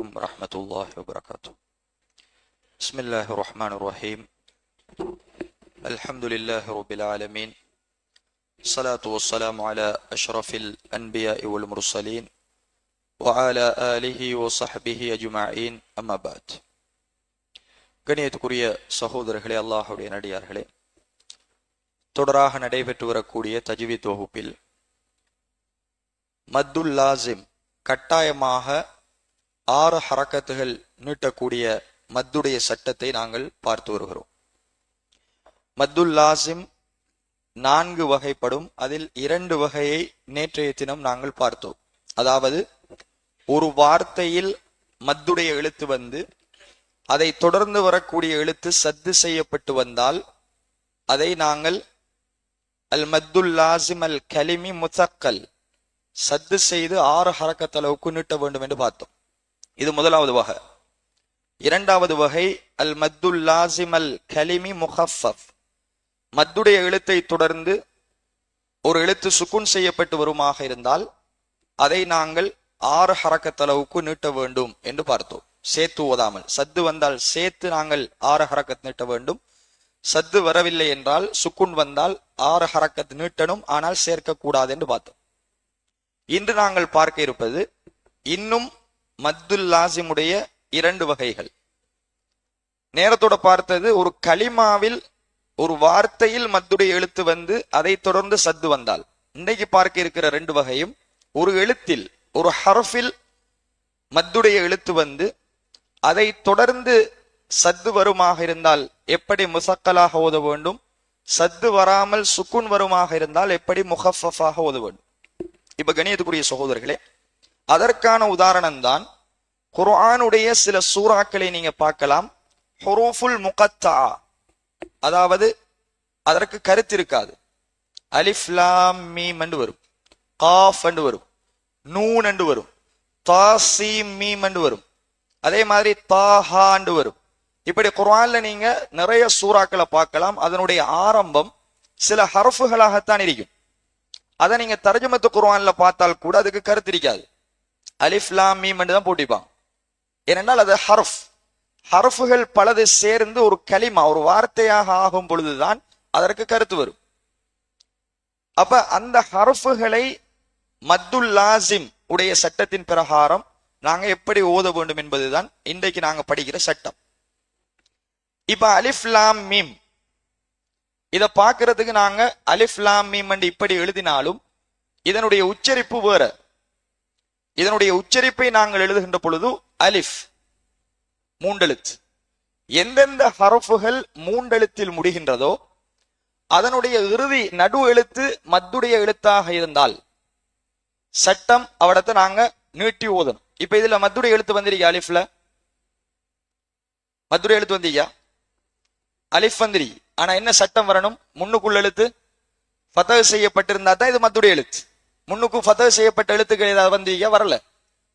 عليكم ورحمة الله وبركاته بسم الله الرحمن الرحيم الحمد لله رب العالمين الصلاة والسلام على أشرف الأنبياء والمرسلين وعلى آله وصحبه أجمعين أما بعد கணியத்துக்குரிய சகோதரர்களே அல்லாஹுடைய நடிகார்களே தொடராக நடைபெற்று வரக்கூடிய தஜ்வி தொகுப்பில் மத்துல் லாசிம் கட்டாயமாக ஆறு ஹரக்கத்துகள் நீட்டக்கூடிய மத்துடைய சட்டத்தை நாங்கள் பார்த்து வருகிறோம். மத்துல் லாசிம் நான்கு வகைப்படும். அதில் இரண்டு வகையை நேற்றைய தினம் நாங்கள் பார்த்தோம். அதாவது ஒரு வார்த்தையில் மத்துடைய எழுத்து வந்து அதை தொடர்ந்து வரக்கூடிய எழுத்து சத்து செய்யப்பட்டு வந்தால் அதை நாங்கள் அல் மத்துல் லாசிம் அல் கலிமி முத்தக்கல் சத்து செய்து ஆறு ஹரக்கத்தளவுக்கு நீட்ட வேண்டும் என்று பார்த்தோம். இது முதலாவது வகை. இரண்டாவது வகை அல் மத்துல் லாசிம் அல் கலிமி முஹஃப் மத்துடைய எழுத்தை தொடர்ந்து ஒரு எழுத்து சுக்குன் செய்யப்பட்டு வருமாக இருந்தால் அதை நாங்கள் ஆறு ஹரக்கத்தளவுக்கு நீட்ட வேண்டும் என்று பார்த்தோம். சேர்த்து ஓதாமல். சத்து வந்தால் சேர்த்து நாங்கள் ஆறு ஹரக்கத் நீட்ட வேண்டும். சத்து வரவில்லை என்றால் சுக்குன் வந்தால் ஆறு ஹரக்கத் நீட்டணும் ஆனால் சேர்க்கக்கூடாது என்று பார்த்தோம். இன்று நாங்கள் பார்க்க இருப்பது இன்னும் மத்துல் லாசிமுடைய இரண்டு வகைகள். நேரத்தோட பார்த்தது ஒரு களிமாவில் ஒரு வார்த்தையில் மத்துடைய எழுத்து வந்து அதை தொடர்ந்து சத்து வந்தால். இன்னைக்கு பார்க்க இருக்கிற ரெண்டு வகையும் ஒரு எழுத்தில் ஒரு ஹர்ஃபில் மத்துடைய எழுத்து வந்து அதை தொடர்ந்து சத்து வருமாக இருந்தால் எப்படி முசக்கலாக ஓத வேண்டும்? சத்து வராமல் சுக்குன் வருமாக இருந்தால் எப்படி முகஃபாக ஓத வேண்டும்? இப்ப கணியத்துக்குரிய சகோதரர்களே அதற்கான உதாரணம் தான் குர்ஆனுடைய சில சூறாக்களை நீங்க பார்க்கலாம். ஹுரூஃபுல் முகத்தா. அதாவது அதற்கு கருத்து இருக்காது. அலிஃப்லாம் மீம் என்று வரும். காஃப் என்று வரும். நூன் என்று வரும். தாசீம் மீம் என்று வரும். அதே மாதிரி தாஹா என்று வரும். இப்படி குர்ஆன்ல நீங்க நிறைய சூறாக்களை பார்க்கலாம். அதனுடைய ஆரம்பம் சில ஹரஃபுகளாகத்தான் இருக்கும். அதை நீங்க தர்ஜமத்து குர்ஆன்ல பார்த்தால் கூட அதுக்கு கருத்து அலிஃப்லாம் அலிஃப் லாம் மீம் தான் போட்டிப்பான் ஏனென்றால் அது ஹர்ஃப். ஹர்ஃபுகள் பலது சேர்ந்து ஒரு களிமா ஒரு வார்த்தையாக ஆகும் பொழுதுதான் அதற்கு கருத்து வரும். அப்ப அந்த ஹர்ஃபுகளை மத்துல் லாசிம் உடைய சட்டத்தின் பிரகாரம் நாங்க எப்படி ஓத வேண்டும் என்பதுதான் இன்றைக்கு நாங்க படிக்கிற சட்டம். இப்ப அலிஃப் லாம் மீம் இதை பாக்குறதுக்கு நாங்க அலிஃப் லாம் மீம் இப்படி எழுதினாலும் இதனுடைய உச்சரிப்பு வேற. இதனுடைய உச்சரிப்பை நாங்கள் எழுதுகின்ற பொழுது அலிஃப் மூண்டெழுத்து எந்தெந்த ஹரஃபுகள் மூண்டெழுத்தில் முடிகின்றதோ அதனுடைய இறுதி நடு எழுத்து மத்துடைய எழுத்தாக இருந்தால் சட்டம் அவடத்தை நாங்க நீட்டி ஓதணும். இப்ப இதுல மத்துடைய எழுத்து வந்திருக்கா அலிஃப்ல? மத்துடைய எழுத்து வந்தீங்க அலிஃப் வந்திரி ஆனா என்ன சட்டம் வரணும்? முன்னுக்குள்ள எழுத்து ஃபதவ் செய்யப்பட்டிருந்தா தான் இது மத்துடைய எழுத்து. முன்னுக்கு பதவி செய்யப்பட்ட எழுத்துக்கள் ஏதாவது வந்தீங்க வரல.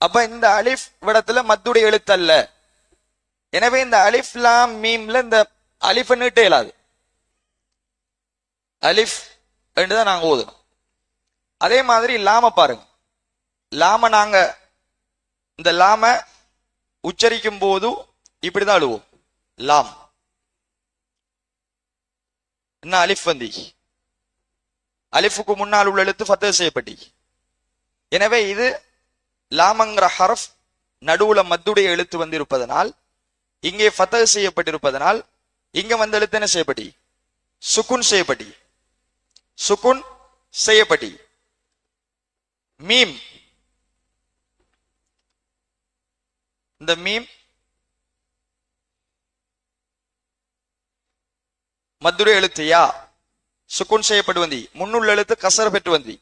அப்ப இந்த அலிஃப் விடத்துல மத்துடைய எழுத்து அல்ல எனவே இந்த அலிஃப் லாம் மீம்ல இந்த அலிஃப் நீட்ட இயலாது அலிஃப் தான் நாங்க ஓதுனோம் அதே மாதிரி லாம பாருங்க. லாம நாங்க இந்த லாம உச்சரிக்கும் போது இப்படிதான் அழுவோம். லாம். என்ன அலிஃப் வந்தி? அலிஃபுக்கு முன்னால் உள்ள எழுத்து ஃபத்த செய்யப்பட்டி. எனவே இது லாமங்கிற ஹரஃப் நடுவுல மத்துடைய எழுத்து வந்து இருப்பதனால் இங்கே ஃபத்தக செய்யப்பட்டிருப்பதனால் இங்க வந்த எழுத்து என்ன செய்யப்பட்டி? சுக்குன் செய்யப்பட்டி. சுக்குன் செய்யப்பட்டி. மீம். இந்த மீம் மதுரை எழுத்து யா? சுக்குன் செய்யப்பட்டு வந்தி. முன்னுள்ள எழுத்து கசர பெற்று வந்தி.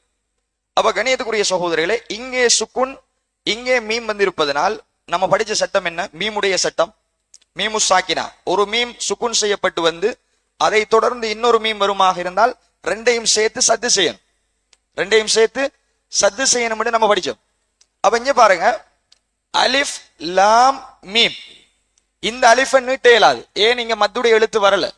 அப்ப கணியத்துக்குரிய சகோதரிகளே இங்கே சுக்குன் இங்கே மீம் வந்திருப்பதனால் நம்ம படிச்ச சட்டம் என்ன? மீமுடைய சட்டம். மீமு சாக்கினா. ஒரு மீம் சுக்குன் செய்யப்பட்டு வந்து அதை தொடர்ந்து இன்னொரு மீம் வருமாக இருந்தால் ரெண்டையும் சேர்த்து சத்து செய்யணும். ரெண்டையும் சேர்த்து சத்து செய்யணும் நம்ம படிச்சோம். அப்ப இங்க பாருங்க. அலிஃப் லாம் மீம். இந்த அலிஃபை நீட்ட இயலாது ஏன் இங்க மத்துடைய எழுத்து வரல?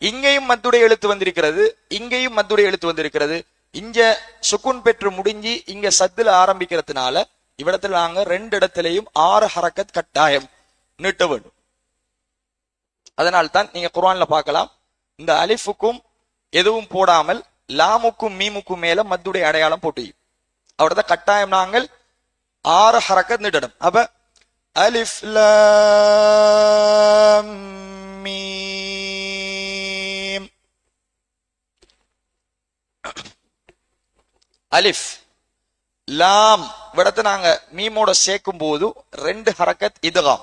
இங்கேயும் மத்துடைய எழுத்து வந்திருக்கிறது இங்கேயும் மத்துடைய எழுத்து வந்திருக்கிறது. இங்க சுக்குன் பெற்று முடிஞ்சு இங்க சத்துல ஆரம்பிக்கிறதுனால இவ்விடத்துல நாங்க ரெண்டு இடத்திலையும் ஆறு ஹரக்கத் கட்டாயம் நீட்ட வேண்டும். அதனால்தான் நீங்க குர்ஆன்ல பார்க்கலாம். இந்த அலிஃபுக்கும் எதுவும் போடாமல் லாமுக்கும் மீமுக்கும் மேல மத்துடைய அடையாளம் போட்டு. அவ்வளவுதான் கட்டாயம் நாங்கள் ஆறு ஹரக்கத் நீட்டணும். அப்ப அலிஃப் லாம் அலிஃப். லாம் விடத்தை நாங்க மீமோட சேர்க்கும் போது ரெண்டு ஹரக்கத் இதுகாம்.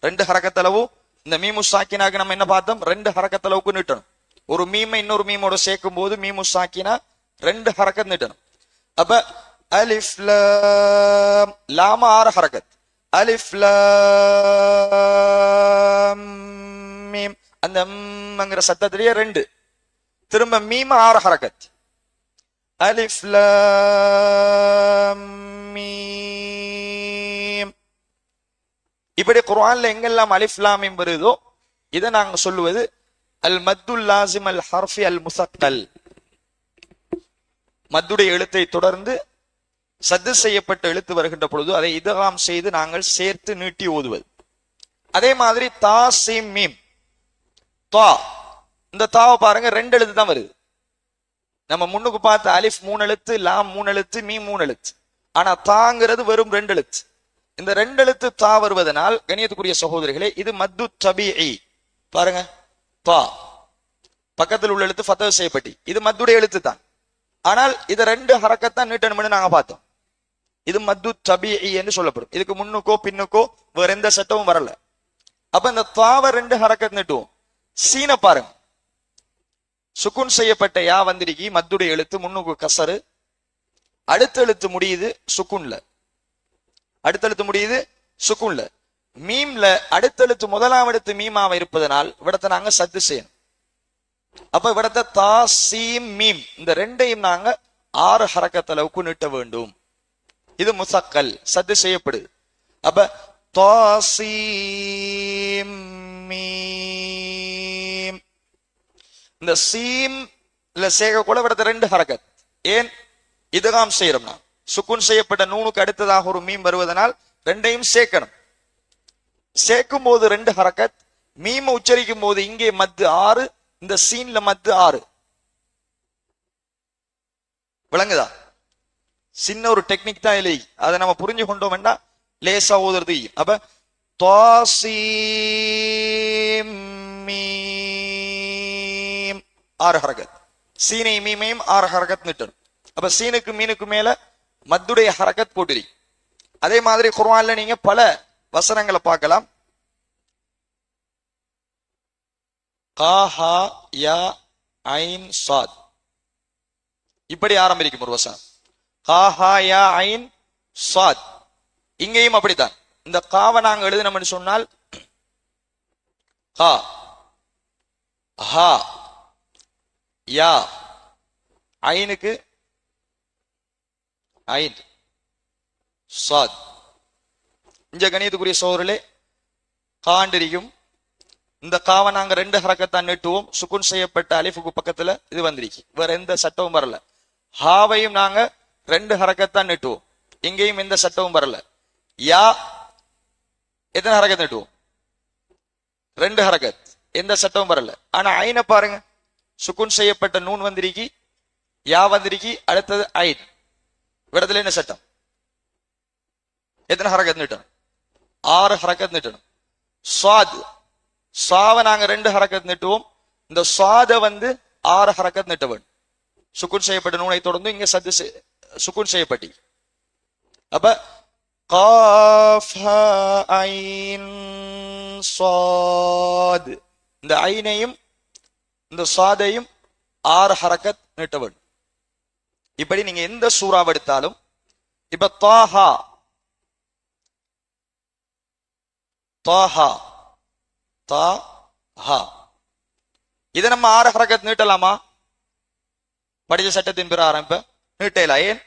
ரெண்டு ஹரக்கத் அளவு இந்த மீமு சாக்கினாக்கு நம்ம என்ன பார்த்தோம்? ரெண்டு ஹரக்கத் அளவுக்கு நீட்டணும். ஒரு மீமை இன்னொரு மீமோட சேர்க்கும் போது மீமு சாக்கினா ரெண்டு ஹரக்கத் நீட்டணும். அப்ப அலிஃப் லாம் லாம ஆறு ஹரக்கத். அலிஃப் மீம் அந்த சத்தத்திலேயே ரெண்டு. திரும்ப மீம ஆறு ஹரக்கத். அலிஃப் மீம். இப்படி குர்ஆன்ல எங்கெல்லாம் அலிஃப் லாம் மீம் வருதோ இதை நாங்க சொல்லுவது அல் மத்துல் லாசிம் அல் ஹர்ஃபி அல் முசக்கல் மத்துடைய எழுத்தை தொடர்ந்து சத்து செய்யப்பட்ட எழுத்து வருகின்ற பொழுது அதை இதகாம் செய்து நாங்கள் சேர்த்து நீட்டி ஓதுவது. அதே மாதிரி தா சிம் மீம். தா. இந்த தாவை பாருங்க ரெண்டு எழுத்து தான் வருது. நம்ம முன்னுக்கு பார்த்த அலிஃப் மூணு எழுத்து லாம் மூணு எழுத்து மீ மூணு எழுத்து. ஆனா தாங்கிறது வெறும் ரெண்டு எழுத்து. இந்த ரெண்டு எழுத்து தா வருவதனால் கணியத்துக்குரிய சகோதரிகளே இது மத்து தபிஇ. பாருங்க. தா. பக்கத்தில் உள்ள எழுத்து ஃபத்தவ் செய்யப்பட்டி. இது மத்துடைய எழுத்து தான் ஆனால் இது ரெண்டு ஹரக்கத்தான் நீட்டணும்னு நாங்க பார்த்தோம். இது மத்து தபிஇ என்று சொல்லப்படும். இதுக்கு முன்னுக்கோ பின்னுக்கோ வேற எந்த சட்டமும் வரல. அப்ப இந்த தாவ ரெண்டு ஹரக்கத் நீட்டுவோம். சீனை பாருங்க. சுக்குன் செய்யப்பட்ட யா வந்திருக்கி மத்துடைய எழுத்து முன்னுக்கு கசரு. அடுத்த எழுத்து முடியுது சுக்குன்ல அடுத்த எழுத்து முடியுது சுக்குன்ல மீம்ல அடுத்த எழுத்து முதலாம் எழுத்து மீமாவ இருப்பதனால் இவிடத்தை நாங்க சத்து செய்யணும். அப்ப இவிடத்தை தா சீம் மீம் இந்த ரெண்டையும் நாங்க ஆறு ஹரக்கத் அளவுக்கு நீட்ட வேண்டும். இது முசக்கல் சத்து செய்யப்படுது. அப்ப தா சீம் மீம். இந்த சீம் இல்ல சேக கூட விடத்த ரெண்டு ஹரகத் ஏன்? இதுகாம் செய்யறோம்னா சுக்குன் செய்யப்பட்ட நூனுக்கு அடுத்ததாக ஒரு மீம் வருவதனால் ரெண்டையும் சேர்க்கணும் சேர்க்கும் போது ரெண்டு ஹரக்கத் மீம உச்சரிக்கும் போது இங்கே மத்து ஆறு இந்த சீன்ல மத்து ஆறு. விளங்குதா? சின்ன ஒரு டெக்னிக் தான் இல்லை. அதை நம்ம புரிஞ்சு கொண்டோம் வேண்டாம் லேசா ஓதுறது. அப்ப தோசி மீ ஆறு ஹரகத் சீனை மீமையும் ஆறு ஹரகத் நிட்டணும் அப்ப சீனுக்கு மீனுக்கு மேல மத்துடைய ஹரகத் போட்டுரி அதே மாதிரி குர்வான்ல நீங்க பல வசனங்களை பார்க்கலாம் காஹா யா ஐன் சாத் இப்படி ஆரம்பிக்கும் ஒரு வசனம் காஹா யா ஐன் சாத் இங்கேயும் அப்படித்தான் இந்த காவை நாங்க எழுதினோம்னு சொன்னால் கா ஹா யா. ஐனுக்கு ஐன். சாத். இந்த கணியத்துக்குரிய சோதரிலே காண்டிரிக்கும் இந்த காவை நாங்க ரெண்டு ஹரக்கத்தான் நெட்டுவோம். சுக்குன் செய்யப்பட்ட அலிஃபுக்கு பக்கத்துல இது வந்திருக்கு. வேற எந்த சட்டமும் வரல. ஹாவையும் நாங்க ரெண்டு ஹரக்கத்தான் நெட்டுவோம். இங்கேயும் எந்த சட்டமும் வரல. யா எத்தனை ஹரக்கத் நெட்டுவோம்? ரெண்டு ஹரக்கத். எந்த சட்டமும் வரல. ஆனா ஐனை பாருங்க. சுக்குன் செய்யப்பட்ட நூன் வந்திருக்கி யா வந்திருக்கி அடுத்தது ஐன். விடத்துல என்ன சட்டம்? எத்தனை ஹரக்கத் நீட்டணும்? ஆறு ஹரக்கத் நீட்டணும். சுவாத் சாவை நாங்க ரெண்டு ஹரக்கத் நீட்டுவோம். இந்த சுவாதை வந்து ஆறு ஹரக்கத் நீட்ட வேண்டும். சுக்குன் செய்யப்பட்ட நூனை தொடர்ந்து இங்க சத்து செய்- சுக்குன் செய்யப்பட்டி. அப்ப காஃப் ஐன் சாத். இந்த ஐனையும் இந்த சாதையும் ஆறு ஹரக்கத் நீட்ட வேண்டும். இப்படி நீங்க எந்த சூறாவை எடுத்தாலும் இப்ப தாஹா தாஹா தா ஹா இதை நம்ம ஆறு ஹரக்கத் நீட்டலாமா? படிச்ச சட்டத்தின் பிரகாரம் இப்ப நீட்டலாம் ஏன்?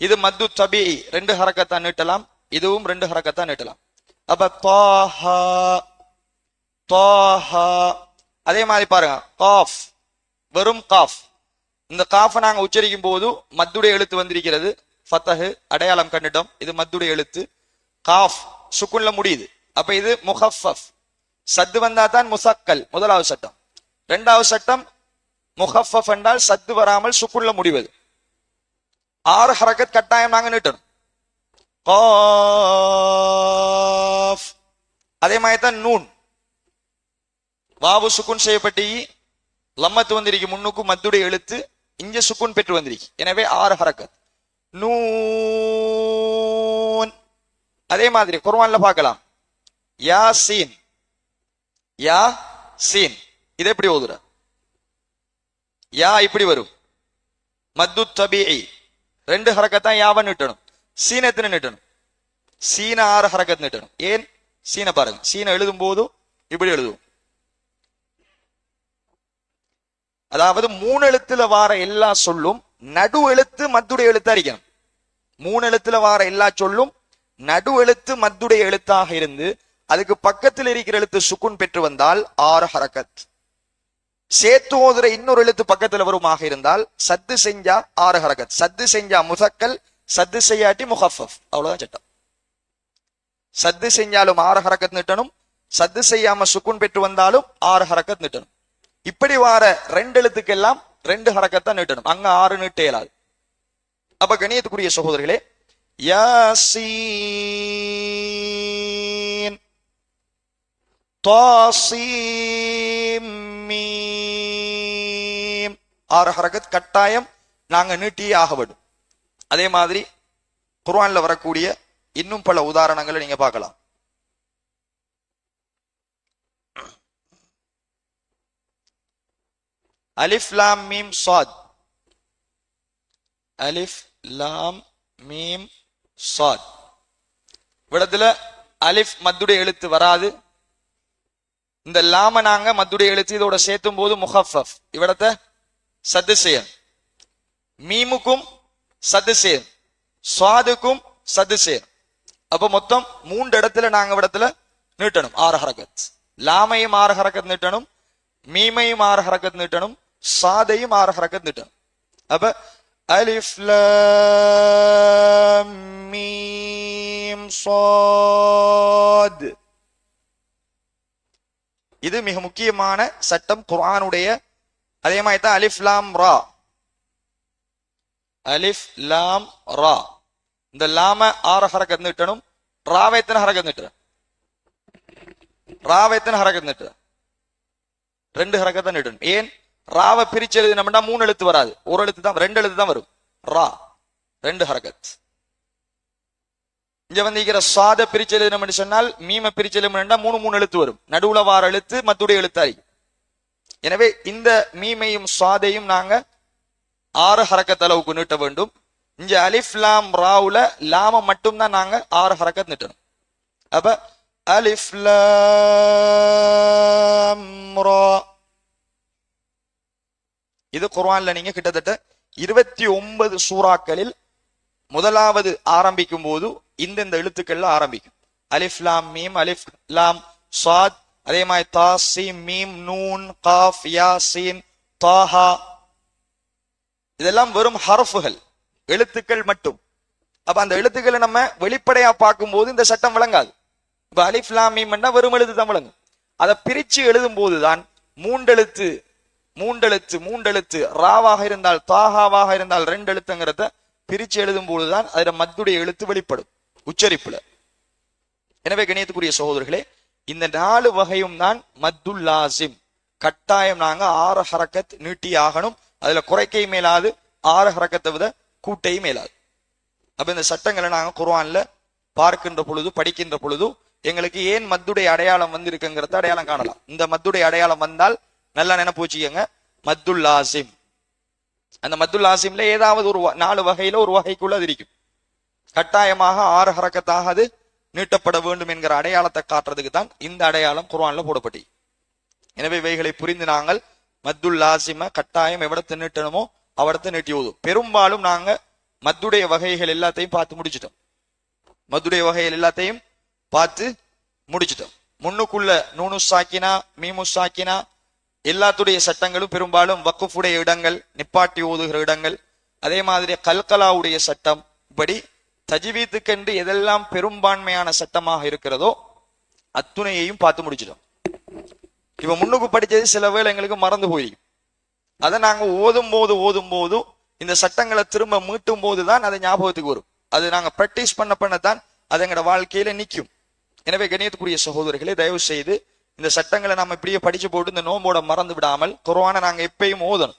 இது மத்து தபி ரெண்டு ஹரக்கத்தான் நீட்டலாம் இதுவும் ரெண்டு ஹரக்கத்தான் நீட்டலாம். அப்ப தாஹா தாஹா அதே மாதிரி பாருங்க. காஃப். வெறும் காஃப். இந்த காஃபை நாங்கள் உச்சரிக்கும் போது மத்துடைய எழுத்து வந்திருக்கிறது. ஃபத்தஹு அடையாளம் கண்டுட்டோம் இது மத்துடைய எழுத்து. காஃப் சுக்குன்ல முடியுது. அப்ப இது முஹஃப் சத்து வந்தா தான் முசக்கல் முதலாவது சட்டம். இரண்டாவது சட்டம் முஹஃப் என்றால் சத்து வராமல் சுக்குன்ல முடிவது. ஆறு ஹரக்கத் கட்டாயம் நாங்க நீட்டணும். காஃப். அதே மாதிரி தான் நூன். வாவு சுக்குன் செய்யப்பட்டு லம்மத்து வந்திருக்கு முன்னுக்கு மத்துடைய எழுத்து இங்க சுக்குன் பெற்று வந்திருக்கு. எனவே ஆறு ஹரக்கத். நூன். அதே மாதிரி குர்வான்ல பார்க்கலாம். யா சீன் யா சீன் இது எப்படி ஓதுற? யா இப்படி வரும். மத்து தபீஇ. ரெண்டு ஹரக்கத்தான் யாவ நிட்டணும்? சீன எத்தனை நீட்டணும். சீன ஆறு ஹரக்கத் நிட்டணும். ஏன்? சீன பாருங்க. சீன எழுதும் போதும் இப்படி எழுதுவோம். அதாவது மூணு எழுத்துல வார எல்லா சொல்லும் நடு எழுத்து மத்துடைய எழுத்தா இருக்கணும். மூணு எழுத்துல வார எல்லா சொல்லும் நடு எழுத்து மத்துடைய எழுத்தாக இருந்து அதுக்கு பக்கத்தில் இருக்கிற எழுத்து சுக்குன் பெற்று வந்தால் ஆறு ஹரக்கத். சேத்து ஓதுற இன்னொரு எழுத்து பக்கத்துல வருமாக இருந்தால் சத்து செஞ்சா ஆறு ஹரக்கத். சத்து செஞ்சா முசக்கல் சத்து செய்யாட்டி முஹஃபஃப். அவ்வளவுதான் சட்டம். சத்து செஞ்சாலும் ஆறு ஹரக்கத் நிட்டணும் சத்து செய்யாம சுக்குன் பெற்று வந்தாலும் ஆறு ஹரக்கத் நிட்டணும். இப்படி வார ரெண்டு எழுத்துக்கெல்லாம் ரெண்டு ஹரக்கத்தான் நீட்டணும். அங்க ஆறு நீட்ட இயலாது அப்ப கணியத்துக்குரிய சகோதரிகளே யாசீன் தாசீம் மீம். ஆறு ஹரகத் கட்டாயம் நாங்க நீட்டியே ஆகப்படும் அதே மாதிரி குர்ஆன்ல வரக்கூடிய இன்னும் பல உதாரணங்களை நீங்க பார்க்கலாம். அலிஃப் லாம் மீம் சாத் அலிஃப் லாம் மீம் சாத் இவ்விடத்துல அலிஃப் மத்துடைய எழுத்து வராது. இந்த லாம நாங்க மத்துடைய எழுத்து இதோட சேர்த்தும் போது முஹஃபப் இவ்விடத்த சத்து செய்யும் மீமுக்கும் சத்து செய்யும் சுவாதுக்கும் சத்து செய்யும் அப்ப மொத்தம் மூன்று இடத்துல நாங்க இடத்துல நீட்டணும். ஆறு ஹரகத் லாமையும் ஆறு ஹரக்கத் நீட்டணும். மீமையும் ஆறு ஹரக்கத் நீட்டணும். സാദയും ആറ് ஹரக்கத் நீட்டணும் അപ്പൊ அலிஃப் லாம் ഇത് മിക இது மிக முக்கியமான சட்டம் അലിഫ് அதே மாதிரி தான் ലാം லாம் ரா அலிஃப் லாம் ரா இந்த லாம ஆறு ஹரக்கத் நிட்டணும் ராவை எத்தனை ஹரக்கத் நீட்டுற ராவை எத்தனை ஹரக்கத் ரெண்டு ஹரக்கத்தை நிட்டணும் ஏன் ராவை பிரிச்சு எழுதினோம்னா மூணு எழுத்து வராது. ஒரு எழுத்து தான் ரெண்டு எழுத்து தான் வரும். ரா ரெண்டு ஹரக்கத். இங்க வந்து இருக்கிற சாத பிரிச்சு எழுதினோம்னு சொன்னால் மீம பிரிச்சு எழுதினா மூணு மூணு எழுத்து வரும். நடுவுல வார எழுத்து மத்துடைய எழுத்தாரி. எனவே இந்த மீமையும் சாதையும் நாங்க ஆறு ஹரக்கத் அளவுக்கு நீட்ட வேண்டும். இங்க அலிஃப் லாம் ராவுல லாம மட்டும்தான் நாங்க ஆறு ஹரக்கத் நிட்டணும். அப்ப அலிஃப் லாம் ரா இது குர்வான்ல நீங்க கிட்டத்தட்ட இருபத்தி ஒன்பது சூறாக்களில் முதலாவது ஆரம்பிக்கும் போது இந்தந்த எழுத்துக்கள்ல ஆரம்பிக்கும். அலிஃப் லாம் மீம் அலிஃப் லாம் சாத் அதே மாதிரி தா சீம் மீம் நூன் காஃப் யா சீன் தாஹா. இதெல்லாம் வெறும் ஹரஃபுகள் எழுத்துக்கள் மட்டும். அப்ப அந்த எழுத்துக்களை நம்ம வெளிப்படையா பார்க்கும்போது இந்த சட்டம் விளங்காது. இப்ப அலிஃப் லாம் மீம்னா வெறும் எழுத்து தான் விளங்கும். அதை பிரிச்சு எழுதும் போதுதான் மூண்டெழுத்து மூண்டெழுத்து மூண்டெழுத்து ராவாக இருந்தால் தாகாவாக இருந்தால் ரெண்டு எழுத்துங்கிறத பிரிச்சு எழுதும் போதுதான் அதுல மத்துடைய எழுத்து வெளிப்படும். உச்சரிப்புல. எனவே கணியத்துக்குரிய சகோதரர்களே இந்த நாலு வகையும் தான் மத்துல் லாசிம். கட்டாயம் நாங்க ஆறு ஹரக்கத் நீட்டி ஆகணும். அதுல குறைக்கை மேலாது ஆறு ஹரக்கத்தை விட கூட்டை மேலாது. அப்ப இந்த சட்டங்களை நாங்க குர்வான்ல பார்க்கின்ற பொழுது படிக்கின்ற பொழுது எங்களுக்கு ஏன் மத்துடைய அடையாளம் வந்திருக்குங்கிறத அடையாளம் காணலாம். இந்த மத்துடைய அடையாளம் வந்தால் நல்லா நினைப்பு வச்சுக்கோங்க. மத்துல் ஆசிம் அந்த மத்துல் ஆசிம்ல ஏதாவது ஒரு வ- நாலு வகையில ஒரு வகைக்குள்ள அது இருக்கும். கட்டாயமாக ஆறு ஹரக்கத்தாக அது நீட்டப்பட வேண்டும் என்கிற அடையாளத்தை காட்டுறதுக்கு தான் இந்த அடையாளம் குர்வான்ல போடப்பட்டி எனவே இவைகளை புரிந்து நாங்கள் மத்துல் லாசிம கட்டாயம் எவ்வளத்தை நீட்டணுமோ அவடத்தை நீட்டி ஓதும் பெரும்பாலும் நாங்க மத்துடைய வகைகள் எல்லாத்தையும் பார்த்து முடிச்சிட்டோம். மத்துடைய வகைகள் எல்லாத்தையும் பார்த்து முடிச்சிட்டோம். முன்னுக்குள்ள நூனு சாக்கினா மீமு சாக்கினா எல்லாத்துடைய சட்டங்களும் பெரும்பாலும் வக்குஃபுடைய இடங்கள் நிப்பாட்டி ஓதுகிற இடங்கள் அதே மாதிரி கல்கலாவுடைய சட்டம் இப்படி தஜிவீத்துக்கென்று எதெல்லாம் பெரும்பான்மையான சட்டமாக இருக்கிறதோ அத்துணையையும் பார்த்து முடிச்சிடும் இப்ப முன்னுக்கு படிச்சது சில வேளை எங்களுக்கு மறந்து போயிருக்கும் அதை நாங்க ஓதும் போது ஓதும் போது இந்த சட்டங்களை திரும்ப மீட்டும் போது தான் அது ஞாபகத்துக்கு வரும். அது நாங்க ப்ராக்டிஸ் பண்ண பண்ணத்தான் அது எங்களோட வாழ்க்கையில நிற்கும் எனவே கணியத்துக்குரிய சகோதரர்களே தயவு செய்து இந்த சட்டங்களை நம்ம இப்படியே படிச்சு போட்டு இந்த நோம்போட மறந்து விடாமல் குர்ஆனை நாங்க எப்பயும் ஓதணும்.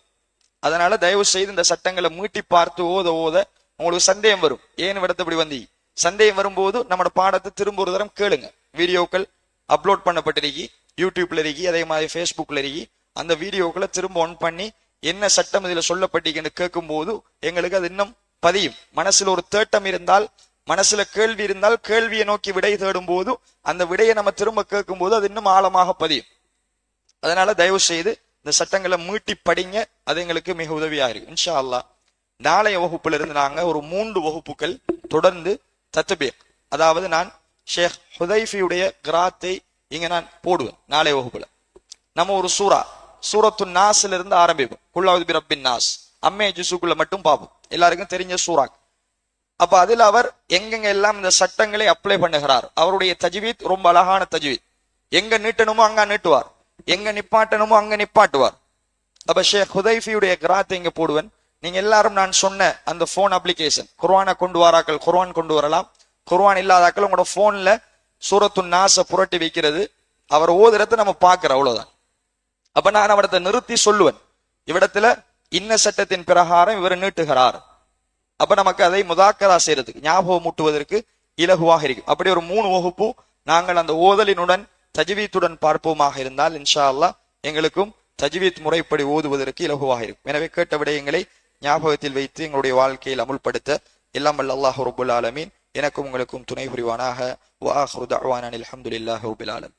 அதனால தயவு செய்து இந்த சட்டங்களை மீட்டி பார்த்து ஓத ஓத உங்களுக்கு சந்தேகம் வரும். ஏன் விடத்து இப்படி வந்தீங்க சந்தேகம் வரும்போது நம்மளோட பாடத்தை திரும்ப ஒரு தரம் கேளுங்க. வீடியோக்கள் அப்லோட் பண்ணப்பட்டிருக்கி யூடியூப்ல இருக்கி அதே மாதிரி ஃபேஸ்புக்ல இருக்கி அந்த வீடியோக்களை திரும்ப ஒன் பண்ணி என்ன சட்டம் இதில் சொல்லப்பட்டீங்கன்னு கேட்கும் போது எங்களுக்கு அது இன்னும் பதியும். மனசில் ஒரு தேட்டம் இருந்தால் மனசுல கேள்வி இருந்தால் கேள்வியை நோக்கி விடை தேடும் போது அந்த விடையை நம்ம திரும்ப கேட்கும் போது அது இன்னும் ஆழமாக பதியும். அதனால தயவு செய்து இந்த சட்டங்களை மீட்டி படிங்க. அது எங்களுக்கு மிக உதவியா இருக்கு. இன்ஷா அல்லாஹ் நாளைய வகுப்புல இருந்து நாங்க ஒரு மூன்று வகுப்புகள் தொடர்ந்து தத்துபீக் அதாவது நான் ஷேக் ஹுதைஃபியுடைய கிராத்தை இங்க நான் போடுவேன் நாளைய வகுப்புல. நம்ம ஒரு சூரா சூரத்து நாஸ்ல இருந்து ஆரம்பிப்போம் குல்லாவது பிரபின் நாஸ். அம்மே ஜிசுக்குள்ள மட்டும் பார்ப்போம். எல்லாருக்கும் தெரிஞ்ச சூறாக்கு அப்ப அதுல அவர் எங்கெங்க எல்லாம் இந்த சட்டங்களை அப்ளை பண்ணுகிறார் அவருடைய தஜ்வீத் ரொம்ப அழகான தஜ்வீத். எங்க நீட்டணுமோ அங்க நீட்டுவார். எங்க நிப்பாட்டணுமோ அங்க நிப்பாட்டுவார். அப்ப ஷேக் ஹுதைஃபியுடைய கிராத்தை இங்க போடுவேன். நீங்க எல்லாரும் நான் சொன்ன அந்த போன் அப்ளிகேஷன் குர்வானை கொண்டு வாராக்கள் குர்வான் கொண்டு வரலாம். குர்வான் இல்லாதாக்கள் உங்களோட போன்ல சூரத்து நாச புரட்டி வைக்கிறது. அவர் ஓதுறத நம்ம பார்க்கிறோம் அவ்வளவுதான். அப்ப நான் அவடத்தை நிறுத்தி சொல்லுவேன். இவ்விடத்துல இன்ன சட்டத்தின் பிரகாரம் இவர் நீட்டுகிறார். அப்ப நமக்கு அதை முதாக்கரா செய்யறதுக்கு ஞாபகம் மூட்டுவதற்கு இலகுவாக இருக்கும். அப்படி ஒரு மூணு வகுப்பு நாங்கள் அந்த ஓதலினுடன் தஜ்வீத்துடன் பார்ப்போமாக இருந்தால் இன்ஷா அல்லாஹ் எங்களுக்கும் தஜ்வீத் முறைப்படி ஓதுவதற்கு இலகுவாக இருக்கும். எனவே கேட்ட விடயங்களை ஞாபகத்தில் வைத்து எங்களுடைய வாழ்க்கையில் அமுல்படுத்த எல்லாம் வல்ல அல்லாஹ் ரபுல் ஆலமீன். எனக்கும் உங்களுக்கும் துணை புரிவானாக. வா அல்ஹம்துலில்லாஹி ரபுல் ஆலம்